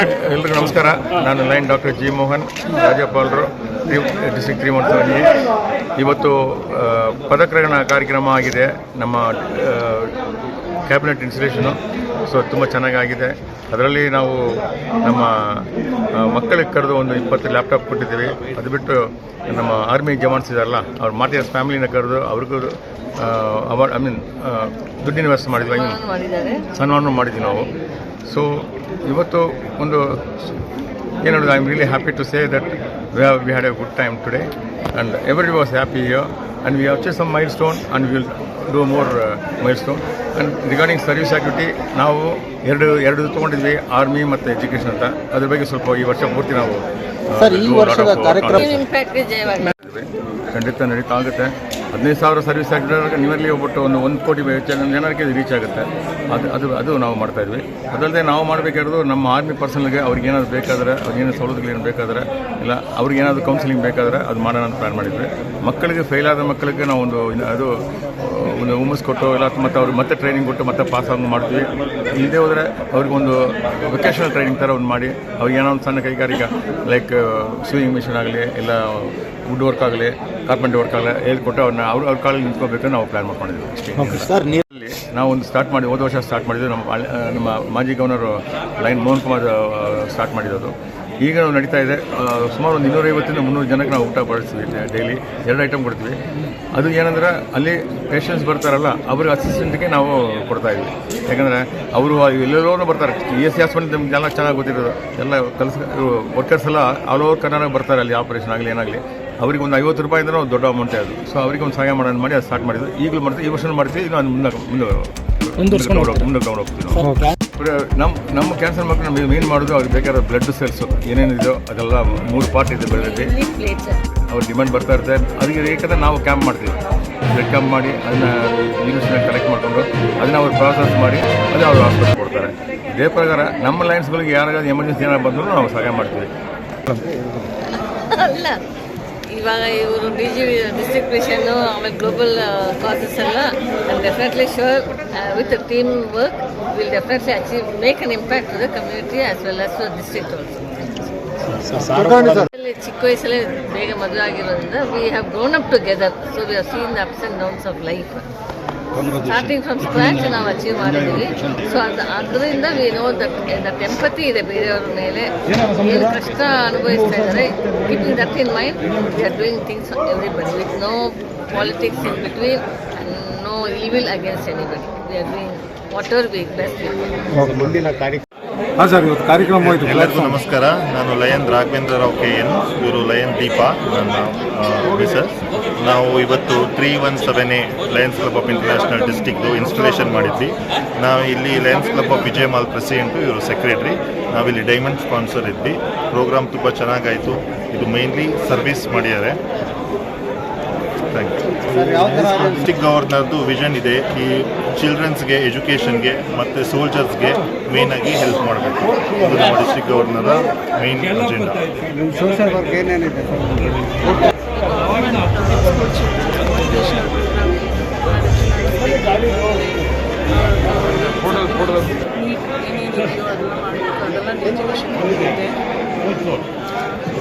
ಎಲ್ರಿಗೂ ನಮಸ್ಕಾರ. ನಾನು ಲೈನ್ ಡಾಕ್ಟರ್ ಜಿ ಮೋಹನ್, ರಾಜ್ಯಪಾಲರು ಡಿಸ್ಟ್ರಿಕ್ಟ್ ತ್ರೀ ಮಂತ್ಸಲ್ಲಿ ಇವತ್ತು ಪದಕ್ರಹಣ ಕಾರ್ಯಕ್ರಮ ಆಗಿದೆ. ನಮ್ಮ ಕ್ಯಾಬಿನೆಟ್ ಇನ್ಸ್ಟಿಲೇಷನು ಸೊ ತುಂಬ ಚೆನ್ನಾಗಾಗಿದೆ. ಅದರಲ್ಲಿ ನಾವು ನಮ್ಮ ಮಕ್ಕಳಿಗೆ ಕರೆದು ಒಂದು ಇಪ್ಪತ್ತು ಲ್ಯಾಪ್ಟಾಪ್ ಕೊಟ್ಟಿದ್ದೀವಿ. ಅದು ಬಿಟ್ಟು ನಮ್ಮ ಆರ್ಮಿ ಜವಾನ್ಸ್ ಇದಾರಲ್ಲ ಅವ್ರ ಮಾರ್ಟಿಯರ್ಸ್ ಫ್ಯಾಮಿಲಿನ ಕರೆದು ಅವ್ರಿಗೂ ಅವಾರ್ಡ್ ಐ ಮೀನ್ ದುಡ್ಡಿನ ವ್ಯವಸ್ಥೆ ಮಾಡಿದ್ವಿ. ಐ ಮೀನ್ ಸನ್ಮಾನ ಮಾಡಿದ್ವಿ ನಾವು. ಸೊ ಇವತ್ತು ಒಂದು ಏನು ಹೇಳೋದು I am really happy to say that we have we had a good time today and every was happy year and we have achieve some milestone and will do more milestone regarding service activity ನಾವು ಎರಡು ಎರಡು ತೊಗೊಂಡಿದ್ವಿ army ಮತ್ತು education ಅಂತ. ಅದ್ರ ಬಗ್ಗೆ ಸ್ವಲ್ಪ ಈ ವರ್ಷ ಪೂರ್ತಿ ನಾವು ಸರ್, ಈ ವರ್ಷದ ಕಾರ್ಯಕ್ರಮ-. ಖಂಡಿತ ನಡೀತಾ ಆಗುತ್ತೆ. ಹದಿನೈದು ಸಾವಿರ ಸರ್ವಿಸ್ ಆಗಿದ್ರೆ ನಿಯರ್ಲಿ ಒಬ್ಬಟ್ಟು ಒಂದು ಒಂದು ಕೋಟಿ ಜನ- ಜನರಿಗೆ ರೀಚ್ ಆಗುತ್ತೆ. ಅದು ಅದು ಅದು ನಾವು ಮಾಡ್ತಾ ಇದ್ವಿ. ಅದಲ್ಲದೆ ನಾವು ಮಾಡಬೇಕಾದ್ರು ನಮ್ಮ ಆರ್ಮಿ ಪರ್ಸನ್ಗೆ ಅವ್ರಿಗೆ ಏನಾದ್ರು ಬೇಕಾದ್ರೆ ಅವ್ರಿಗೇನು ಸವಲತ್ತುಗಳೇನು ಬೇಕಾದ್ರೆ, ಇಲ್ಲ ಅವ್ರಿಗೆ ಏನಾದರೂ ಕೌನ್ಸಿಲಿಂಗ್ ಬೇಕಾದರೆ ಅದು ಮಾಡೋಣ ಅಂತ ಪ್ಲಾನ್ ಮಾಡಿದ್ವಿ. ಮಕ್ಕಳಿಗೆ ಫೇಲ್ ಆದ ಮಕ್ಕಳಿಗೆ ನಾವು ಒಂದು ಅದು, ಒಂದು ಹುಮ್ಮಸ್ ಕೊಟ್ಟು, ಇಲ್ಲ ಮತ್ತು ಅವ್ರಿಗೆ ಮತ್ತೆ ಟ್ರೈನಿಂಗ್ ಕೊಟ್ಟು ಮತ್ತೆ ಪಾಸ್ ಆಗಿ ಮಾಡ್ತೀವಿ. ಇಲ್ಲದೆ ಹೋದರೆ ಅವ್ರಿಗೊಂದು ವೊಕೇಶನಲ್ ಟ್ರೈನಿಂಗ್ ಥರ ಒಂದು ಮಾಡಿ, ಅವ್ರಿಗೆ ಏನೋ ಒಂದು ಸಣ್ಣ ಕೈಗಾರಿಕೆ ಲೈಕ್ ಸ್ವಿಮಿಂಗ್ ಮಿಷನ್ ಆಗಲಿ, ಇಲ್ಲ ವುಡ್ ವರ್ಕ್ ಆಗಲಿ ಕಾರ್ಪೆಂಟ್ ವರ್ಕ್ ಆಗಲಿ, ಹೇಳ್ಕೊಟ್ಟು ಅವ್ರನ್ನ ಅವ್ರ ಅವ್ರ ಕಾಲಲ್ಲಿ ನಿಂತ್ಕೋಬೇಕು ನಾವು ಪ್ಲ್ಯಾನ್ ಮಾಡ್ಕೊಂಡಿದ್ದೀವಿ. ಅಷ್ಟೇ ಓಕೆ ಸರ್ ನೀರಲ್ಲಿ ನಾವು ಒಂದು ಸ್ಟಾರ್ಟ್ ಮಾಡಿ ಹೋದ ವರ್ಷ ಸ್ಟಾರ್ಟ್ ಮಾಡಿದ್ವಿ ನಮ್ಮ ನಮ್ಮ ಮಾಜಿ governor lion Mohan Kumar start ಮಾಡಿರೋದು. ಈಗ ನಾವು ನಡೀತಾ ಇದೆ ಸುಮಾರು ಒಂದು ಇನ್ನೂರೈವತ್ತಿಂದ ಮುನ್ನೂರು ಜನಕ್ಕೆ ನಾವು ಊಟ ಬಡಿಸ್ತೀವಿ ಡೈಲಿ ಎರಡು ಐಟಮ್ ಕೊಡ್ತೀವಿ. ಅದು ಏನಂದ್ರೆ ಅಲ್ಲಿ ಪೇಷಂಟ್ಸ್ ಬರ್ತಾರಲ್ಲ ಅವ್ರಿಗೆ ಅಸಿಸ್ಟೆಂಟ್ಗೆ ನಾವು ಕೊಡ್ತಾ ಇದ್ವಿ. ಯಾಕಂದರೆ ಅವರು ಎಲ್ಲೆಲ್ಲೋ ಬರ್ತಾರೆ. ಇ ಎಸ್ ಸಿ ಹಾಸ್ಪಿಟಲ್ ನಮ್ಗೆ ಎಲ್ಲ ಚೆನ್ನಾಗಿ ಗೊತ್ತಿರೋದು. ಎಲ್ಲ ಕೆಲಸ ವರ್ಕರ್ಸ್ ಎಲ್ಲ ಆಲ್ ಓವರ್ ಕರ್ನಾಟಕ ಬರ್ತಾರೆ ಅಲ್ಲಿ ಆಪರೇಷನ್ ಆಗಲಿ ಏನಾಗಲಿ. ಅವ್ರಿಗೆ ಒಂದು ಐವತ್ತು ರೂಪಾಯಿ ಅಂದ್ರೆ ಒಂದು ದೊಡ್ಡ ಅಮೌಂಟೇ ಅದು. ಸೊ ಅವರಿಗೆ ಒಂದು ಸಹಾಯ ಮಾಡೋಣ ಮಾಡಿ ಅದು ಸ್ಟಾರ್ಟ್ ಮಾಡಿದ್ರು. ಈಗಲೂ ಮಾಡ್ತೀವಿ ಈ ವರ್ಷ ಮಾಡ್ತೀವಿ ಈಗ ಅದು ಮುಂದೆ ಮುಂದೆ ಮುಂದೆ ನಮ್ಮ ನಮ್ಮ ಕ್ಯಾನ್ಸರ್ ಮಕ್ಕಳು ನಮಗೆ ಮೇನ್ ಮಾಡೋದು ಅವ್ರಿಗೆ ಬೇಕಾದ ಬ್ಲಡ್ ಸೆಲ್ಸು ಏನೇನಿದೆಯೋ ಅದೆಲ್ಲ ಮೂರು ಪಾರ್ಟ್ ಇದೆ ಬೆಳೆದಲ್ಲಿ. ಅವ್ರು ಅವ್ರ ಡಿಮ್ಯಾಂಡ್ ಬರ್ತಾ ಇರುತ್ತೆ. ಅದಕ್ಕೆ ಬೇಕಾದ್ರೆ ನಾವು ಕ್ಯಾಂಪ್ ಮಾಡ್ತೀವಿ. ಬ್ಲಡ್ ಕ್ಯಾಂಪ್ ಮಾಡಿ ಅದನ್ನ ಯೂನಿಟ್ಸ್ನ ಕಲೆಕ್ಟ್ ಮಾಡಿಕೊಂಡು ಅದನ್ನ ಅವ್ರು ಪ್ರಾಸೆಸ್ ಮಾಡಿ ಅದೇ ಅವ್ರು ಹಾಸ್ಪಿಟಲ್ ಕೊಡ್ತಾರೆ. ಇದೇ ಪ್ರಕಾರ ನಮ್ಮ ಲೈನ್ಸ್ಗಳಿಗೆ ಯಾರಾದ್ರೂ ಎಮರ್ಜೆನ್ಸಿ ಏನಾದ್ರು ಬಂದರೂ ನಾವು ಸಹಾಯ ಮಾಡ್ತೀವಿ. ಅಲ್ಲ. ಇವಾಗ ಇವರು ಡಿ ಜಿ ಡಿಸ್ಟ್ರಿಕ್ಟ್ ಮಿಷನ್ನು ಆಮೇಲೆ ಗ್ಲೋಬಲ್ ಕಾಸಸ್ ಎಲ್ಲ definitely sure with team work will definitely achieve make an impact to the community as well as district also ಅಲ್ಲಿ ಚಿಕ್ಕ ವಯಸ್ಸಲ್ಲೇ ಬೇಗ ಮದುವೆ ಆಗಿರೋದ್ರಿಂದ we have grown up together so we have seen the ups and downs of life starting from scratch ನಾವು achieve ಮಾಡಿದ್ದೀವಿ. So ಅದು ಅದರಿಂದ we know that that empathy ಇದೆ ಬೇರೆಯವರ ಮೇಲೆ. ಏನು ಕಷ್ಟ ಅನುಭವಿಸ್ತಾ ಇದ್ದಾರೆ. Keeping that in mind we are doing things everybody with no politics in between no evil against anybody we are doing whatever we best ಮುಂದಿನ ಕಾರ್ಯಕ್ರಮ ಹಾಂ ಸರ್ ಇವತ್ತು ಕಾರ್ಯಕ್ರಮ ಎಲ್ಲರಿಗೂ ನಮಸ್ಕಾರ. ನಾನು lion Raghavendra Rao K N ಇವರು ಲಯನ್ ದೀಪಾ ನನ್ನ ಆಫೀಸರ್ ನಾವು ಇವತ್ತು three one seven A lions club of international ಡಿಸ್ಟಿಕ್ದು installation ಮಾಡಿದ್ವಿ. ನಾವು ಇಲ್ಲಿ lions club of Vijaya mall president ಇವರು ಸೆಕ್ರೆಟ್ರಿ. ನಾವಿಲ್ಲಿ ಡೈಮಂಡ್ ಸ್ಪಾನ್ಸರ್ ಇದ್ವಿ. ಪ್ರೋಗ್ರಾಮ್ ತುಂಬ ಚೆನ್ನಾಗಾಯಿತು. ಇದು ಮೇನ್ಲಿ ಸರ್ವಿಸ್ ಮಾಡಿದ್ದಾರೆ ಥ್ಯಾಂಕ್ ಯು ಸರ್ ಯಾವ ಥರ ಡಿಸ್ಟಿಕ್ ಗವರ್ನರ್ದು ವಿಷನ್ ಇದೆ ಈ ಚಿಲ್ಡ್ರನ್ಸ್ಗೆ ಎಜುಕೇಷನ್ಗೆ ಮತ್ತು ಸೋಲ್ಜರ್ಸ್ಗೆ ಮೇಯ್ನಾಗಿ ಹೆಲ್ಪ್ ಮಾಡಬೇಕು. ಇದು ನಮ್ಮ ಡಿಸ್ಟಿಕ್ ಗವರ್ನರ ಮೇಯ್ನ್ ಅಜೆಂಡಾ ನಿಮ್ಮ ಸೋಷಿಯಲ್ ವರ್ಕ್ ಏನೇನಿದೆ ಸರ್?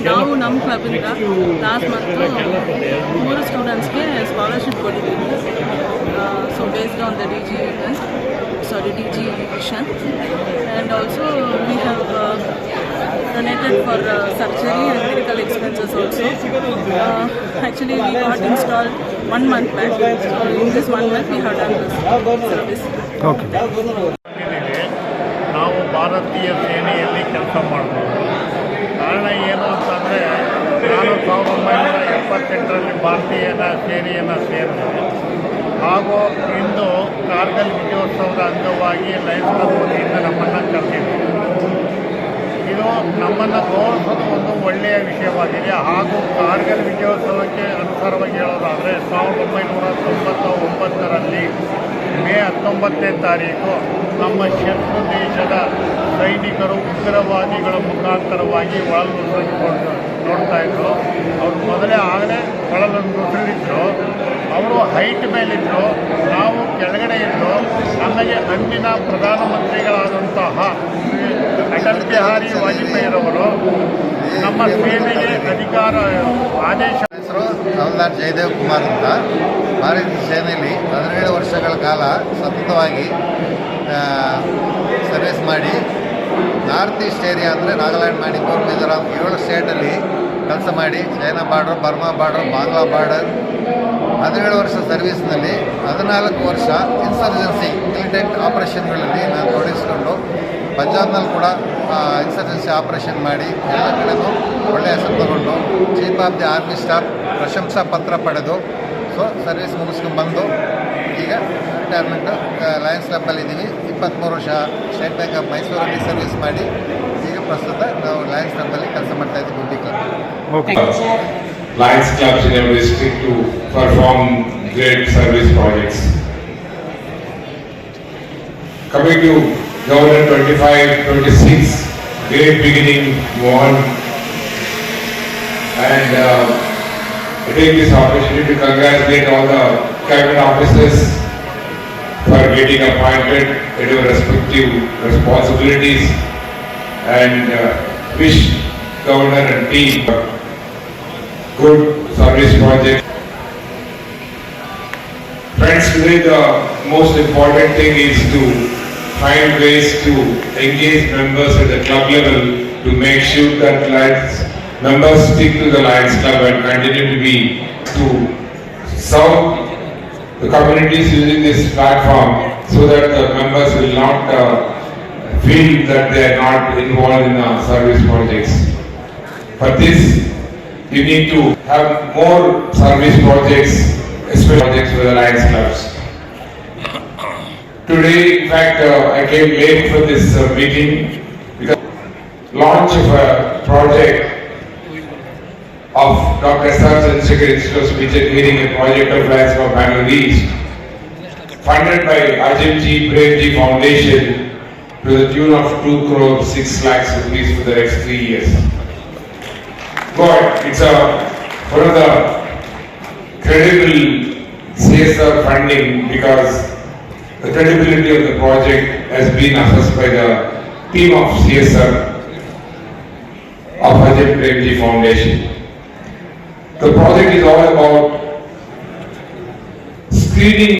ನಾವು ನಮ್ಮ ಕ್ಲಬ್ಬಿಂದ ಕ್ಲಾಸ್ ಮತ್ತು ಮೂರು ಸ್ಟೂಡೆಂಟ್ಸ್ಗೆ ಸ್ಕಾಲರ್ಶಿಪ್ ಕೊಟ್ಟಿದ್ದೀವಿ. So based on the D G sorry D G vision and also we have donated for surgery and medical expenses also actually we had installed one month back in this one month we had done this service ನಾವು ಭಾರತೀಯ ಸೇನೆಯಲ್ಲಿ ಕೆಲಸ ಮಾಡ್ಬೋದು ಕಾರಣ ಏನು ಅಂತಂದರೆ ನಾನು ಸಾವಿರದ ಒಂಬೈನೂರ ಎಪ್ಪತ್ತೆಂಟರಲ್ಲಿ ಭಾರತೀಯ ಸೇನೆಯನ್ನು ಸೇರಿದೆ ಹಾಗೂ ಇಂದು ಕಾರ್ಗಲ್ ವಿಜಯೋತ್ಸವದ ಅಂಗವಾಗಿ ಲೈಫ್ ವತಿಯಿಂದ ನಮ್ಮನ್ನು ಕರೆದಿದೆ ಇದು ನಮ್ಮನ್ನು ಗೌರವಿಸೋದು ಒಂದು ಒಳ್ಳೆಯ ವಿಷಯವಾಗಿದೆ. ಹಾಗೂ ಕಾರ್ಗಲ್ ವಿಜಯೋತ್ಸವಕ್ಕೆ ಅನುಸಾರವಾಗಿ ಹೇಳೋದಾದರೆ ಸಾವಿರದ ಒಂಬೈನೂರ ತೊಂಬತ್ತ ಒಂಬತ್ತರಲ್ಲಿ ಮೇ ಹತ್ತೊಂಬತ್ತನೇ ತಾರೀಕು ನಮ್ಮ ಶತ್ರು ದೇಶದ ಸೈನಿಕರು ಉಗ್ರವಾದಿಗಳ ಮುಖಾಂತರವಾಗಿ ಒಳಗೊಂಡು ನೋಡ್ತಾ ಇದ್ರು. ಅವರು ಮೊದಲೇ ಆಗಲೇ ಒಳನುಸುಳಿದ್ರು ಅವರು ಹೈಟ್ ಮೇಲಿದ್ದರು ನಾವು ಕೆಳಗಡೆ ಇದ್ದು ನಮಗೆ ಅಂದಿನ ಪ್ರಧಾನಮಂತ್ರಿಗಳಾದಂತಹ ಅಟಲ್ ಬಿಹಾರಿ ವಾಜಪೇಯಿರವರು ನಮ್ಮ ಸೇನೆಗೆ ಅಧಿಕಾರ ಆದೇಶ ಹೆಸರು ಜಯದೇವ್ ಕುಮಾರ್ ಅಂತ. ಭಾರತ ಸೇನೆಯಲ್ಲಿ ಹದಿನೇಳು ವರ್ಷಗಳ ಕಾಲ ಸತತವಾಗಿ ಸರ್ವಿಸ್ ಮಾಡಿ ನಾರ್ತ್ ಈಸ್ಟ್ ಏರಿಯಾ ಅಂದರೆ ನಾಗಾಲ್ಯಾಂಡ್ ಮಣಿಪುರ್ ಮಿಜೋರಾಂ ಏಳು ಸ್ಟೇಟಲ್ಲಿ ಕೆಲಸ ಮಾಡಿ, China border Burma border Bangla border ಹದಿನೇಳು ವರ್ಷ ಸರ್ವಿಸ್ನಲ್ಲಿ ಹದಿನಾಲ್ಕು ವರ್ಷ ಇನ್ಸರ್ಜೆನ್ಸಿ ಮಿಲಿಟೆಂಟ್ ಆಪರೇಷನ್ಗಳಲ್ಲಿ ನಾನು ತೊಡಗಿಸಿಕೊಂಡು ಪಂಜಾಬ್ನಲ್ಲಿ ಕೂಡ ಇನ್ಸರ್ಜೆನ್ಸಿ ಆಪರೇಷನ್ ಮಾಡಿ ಎಲ್ಲ ಕಡೆಯೂ ಒಳ್ಳೆಯ ಹೆಸರು ತಗೊಂಡು chief of the army staff ಪ್ರಶಂಸಾ ಪತ್ರ ಪಡೆದು ಸೊ ಸರ್ವಿಸ್ ಮುಗಿಸ್ಕೊಂಡು ಬಂದು ಈಗ ರಿಟೈರ್ಮೆಂಟು ಲಯನ್ಸ್ ಕ್ಲಬ್ಬಲ್ಲಿ ಇದ್ದೀವಿ ಇಪ್ಪತ್ತ್ಮೂರು ವರ್ಷ ಸ್ಟೇಟ್ ಬ್ಯಾಂಕ್ ಆಫ್ ಮೈಸೂರಲ್ಲಿ ಸರ್ವಿಸ್ ಮಾಡಿ ಈಗ ಪ್ರಸ್ತುತ ನಾವು ಲಯನ್ಸ್ ಕ್ಲಬ್ಬಲ್ಲಿ ಕೆಲಸ ಮಾಡ್ತಾ ಇದ್ದೀವಿ ಗುಡ್ಡಿ club Lions clubs in our district to perform great service projects. Coming to Governor 25, 26, great beginning, Mohan. And uh, I take this opportunity to congratulate all the cabinet officers for getting appointed at your respective responsibilities and uh, wish Governor and team good service project. Friends, today the most important thing is to find ways to engage members at the club level to make sure that Lions members stick to the Lions Club and continue to be to serve the communities using this platform so that the members will not uh, feel that they are not involved in uh, service projects. For this, you need to have more service projects, especially projects for the Lions clubs. Today, in fact, uh, I came late for this uh, meeting because launch of a project of Dr. S. R. Chandrasekhar Institute of and Hearing, a project of Lions Club Bangalore East, funded by Ajit G. Premji Foundation to the tune of 2 crore 6 lakhs rupees for the next three years. God, it's a, one of the credible CSR funding because the credibility of the project has been assessed by the team of CSR of Ajay Premji Foundation. The project is all about screening